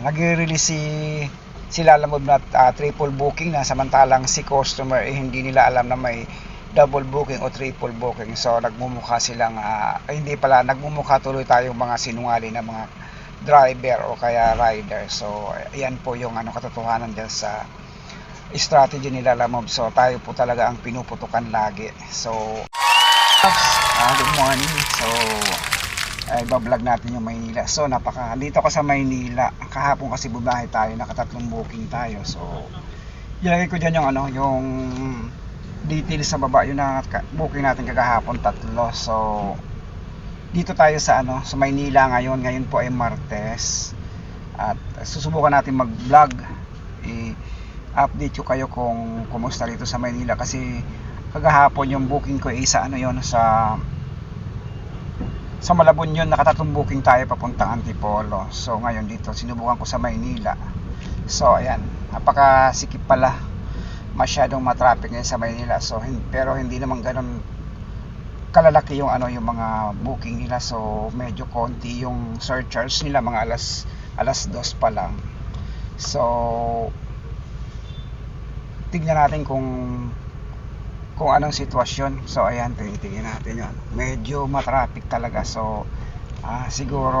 nagre-release si sila alam na ah, triple booking na samantalang si customer eh, hindi nila alam na may double booking o triple booking. So nagmumukha silang ah, ay, hindi pala nagmumukha tuloy tayong mga sinungaling na mga driver o kaya rider. So ayan po yung ano katotohanan dyan sa strategy nila Lamob so tayo po talaga ang pinuputukan lagi. So ah, good morning. So ay bablog natin yung Maynila. So napaka dito ka sa Maynila. Kahapon kasi bumahe tayo nakatatlong booking tayo. So ilagay ko dyan yung ano yung details sa baba. Yung na booking natin kagahapon tatlo. So dito tayo sa ano sa Maynila ngayon. Ngayon po ay Martes. At susubukan natin mag vlog i update ko kayo kung kumusta rito sa Maynila. Kasi kagahapon yung booking ko ay sa ano yon sa sa Malabon yun nakatatlong booking tayo papuntang Antipolo. So ngayon dito sinubukan ko sa Maynila. So ayan napakasikip pala. Masyadong matraffic ngayon sa Maynila. So pero hindi naman ganun kalalaki yung ano yung mga booking nila. So medyo konti yung surcharge nila mga alas alas dos pa lang. So tignan natin kung kung anong sitwasyon. So ayan tinitingnan natin yun. Medyo matraffic talaga. So ah, siguro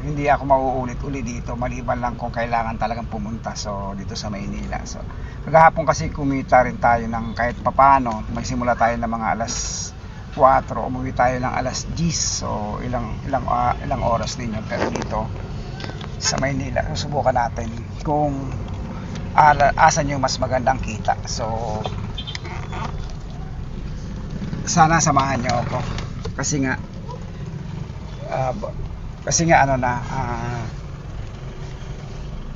hindi ako mauulit-uli dito. Maliban lang kung kailangan talagang pumunta so dito sa Maynila. So kagahapon kasi kumita rin tayo ng kahit papano. Magsimula tayo ng mga alas 4 umuwi tayo ng alas 10 so ilang ilang ah, ilang oras din yun. Pero dito sa Maynila susubukan natin kung ala, asan yung mas magandang kita. So sana samahan niyo ako. Kasi nga ah, ba- kasi nga ano na ah,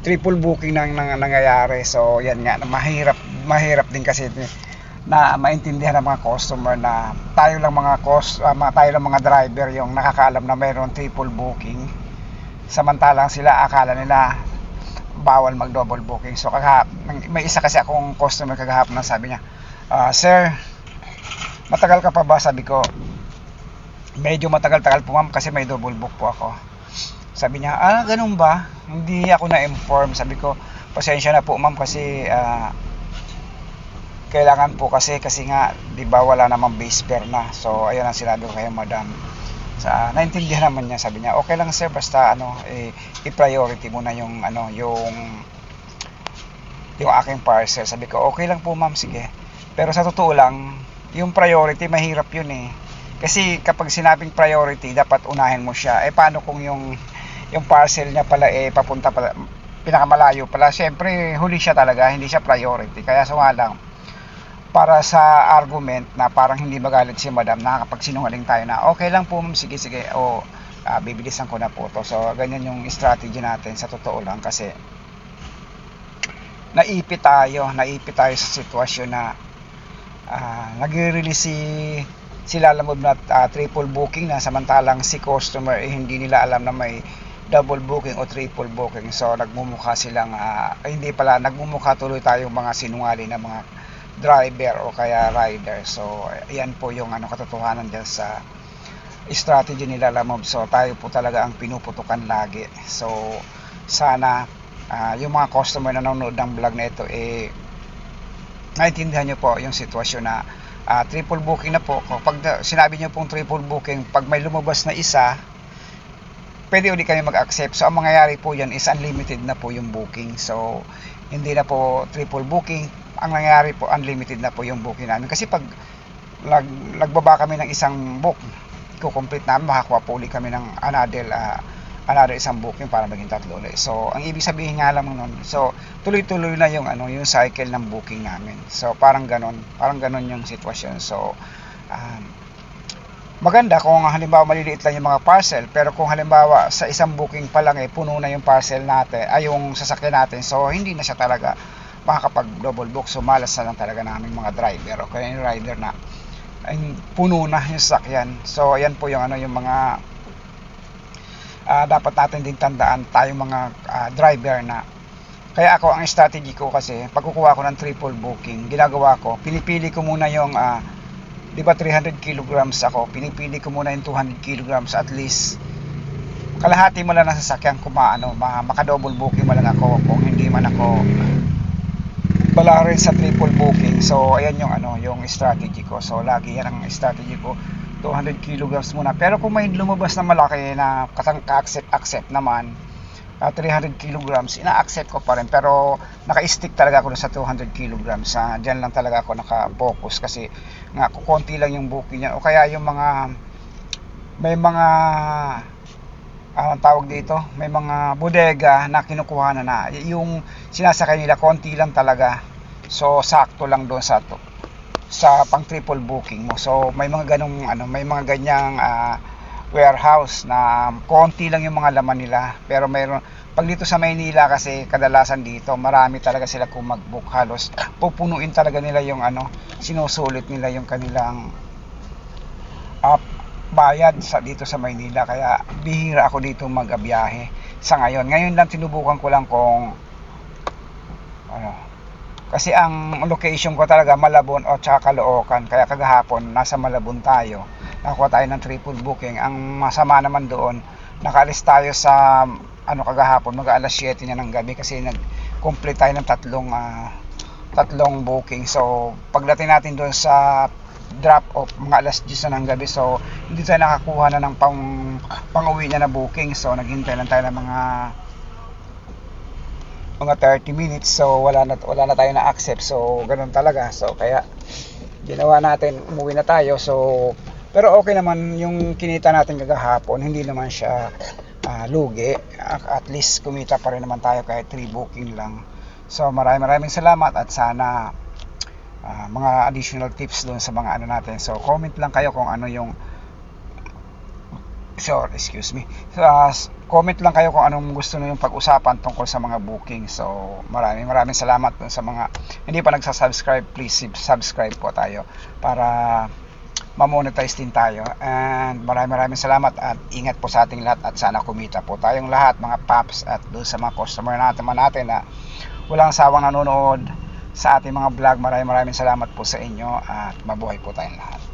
triple booking nang, nang nangyayari. So yan nga mahirap mahirap din kasi na maintindihan ng mga customer na tayo lang mga cost ah, mga tayo lang mga driver yung nakakaalam na mayroon triple booking. Samantalang sila akala nila bawal mag double booking. So kagahap may isa kasi akong customer kagahapon na sabi niya "Ah, sir matagal ka pa ba? Sabi ko medyo matagal-tagal po ma'am kasi may double book po ako. Sabi niya ah ganun ba? Hindi ako na-inform. Sabi ko pasensya na po ma'am kasi ah, kailangan po kasi kasi nga di ba wala namang base fare na. So ayun ang sinabi ko kay madam. Sa naintindihan naman niya sabi niya okay lang sir basta ano eh, i-priority mo na yung ano yung yung aking parcel. Sabi ko okay lang po ma'am sige. Pero sa totoo lang yung priority mahirap yun eh. Kasi kapag sinabing priority dapat unahin mo siya. Eh paano kung yung yung parcel niya pala eh papunta pala pinakamalayo pala? Syempre huli siya talaga hindi siya priority. Kaya sumalang para sa argument na parang hindi magalit si madam nakakapagsinungaling tayo na okay lang po ma'am sige sige o ah, bibilisan ko na po to. So ganyan yung strategy natin sa totoo lang kasi naipit tayo naipit tayo sa sitwasyon na ah, nagre-release si sila alam na ah, triple booking na samantalang si customer eh, hindi nila alam na may double booking o triple booking. So nagmumukha silang ay, hindi pala nagmumukha tuloy tayong mga sinungaling na mga driver o kaya rider. So ayan po yung ano katotohanan dyan sa strategy nila Lamob so tayo po talaga ang pinuputukan lagi. So sana ah, yung mga customer na nanonood ng vlog na ito eh naintindihan nyo po yung sitwasyon na ah, triple booking na po pag na- sinabi nyo pong triple booking pag may lumabas na isa pwede ulit kami mag-accept. So ang mangyayari po yan is unlimited na po yung booking. So hindi na po triple booking. Ang nangyayari po unlimited na po yung booking namin. Kasi pag lag, nagbaba kami ng isang book ko-complete namin makakuha po ulit kami ng another ah, another isang booking para maging tatlo ulit. So, ang ibig sabihin nga lang nun, so, tuloy-tuloy na yung, ano, yung cycle ng booking namin. So, parang ganon, parang ganon yung sitwasyon. So, um, maganda kung halimbawa maliliit lang yung mga parcel, pero kung halimbawa sa isang booking pa lang eh, puno na yung parcel natin, ay yung sasakyan natin, so, hindi na siya talaga makakapag double book. So, malas na lang talaga namin mga driver o kaya yung rider na ay, puno na yung sasakyan. So, ayan po yung ano yung mga ah, dapat natin din tandaan tayong mga ah, driver na kaya ako ang strategy ko kasi pagkukuha ko ng triple booking ginagawa ko pinipili ko muna yung ah, di ba 300 kilograms ako pinipili ko muna yung 200 kilograms at least kalahati mo lang ng sasakyan kung maano, ma, maka-double booking mo lang ako kung hindi man ako wala rin sa triple booking. So, ayan yung ano, yung strategy ko. So, lagi yan ang strategy ko. 200 kilograms muna. Pero kung may lumabas na malaki na katang accept accept naman, ah, 300 kilograms, ina-accept ko pa rin. Pero naka-stick talaga ako sa 200 kilograms. Ah, diyan lang talaga ako naka-focus kasi nga kukonti lang yung booking niya. O kaya yung mga may mga ah, ang tawag dito, may mga bodega na kinukuha na na. Yung sinasakay nila, konti lang talaga. So, sakto lang doon sa to, sa pang triple booking mo. So, may mga ganong ano, may mga ganyang ah, warehouse na konti lang yung mga laman nila. Pero mayroon pag dito sa Maynila kasi kadalasan dito, marami talaga sila kung mag-book halos pupunuin talaga nila yung ano, sinusulit nila yung kanilang ah, bayad sa dito sa Maynila kaya bihira ako dito mag-abiyahe sa ngayon. Ngayon lang tinubukan ko lang kung kasi ang location ko talaga Malabon o tsaka Caloocan. Kaya kagahapon nasa Malabon tayo. Nakuha tayo ng triple booking. Ang masama naman doon nakaalis tayo sa ano kagahapon mag alas 7 na ng gabi kasi nag complete tayo ng tatlong ah, tatlong booking. So pagdating natin doon sa drop off mga alas 10 na ng gabi so hindi tayo nakakuha na ng pang pang-uwi niya na booking. So naghintay lang tayo ng mga mga 30 minutes so wala na wala na tayo na accept so ganun talaga. So kaya ginawa natin umuwi na tayo. So pero okay naman yung kinita natin kagahapon. Hindi naman siya ah, lugi. At least kumita pa rin naman tayo kahit 3 booking lang. So maraming maraming salamat at sana ah, mga additional tips doon sa mga ano natin. So comment lang kayo kung ano yung Sure, excuse me. S- comment lang kayo kung anong gusto niyo yung pag-usapan tungkol sa mga booking. So, maraming maraming salamat sa mga hindi pa nagsasubscribe. Please sub- subscribe po tayo para ma-monetize din tayo. And maraming maraming salamat at ingat po sa ating lahat at sana kumita po tayong lahat mga paps at doon sa mga customer natin man natin na walang sawang nanonood sa ating mga vlog. Maraming maraming salamat po sa inyo at mabuhay po tayong lahat.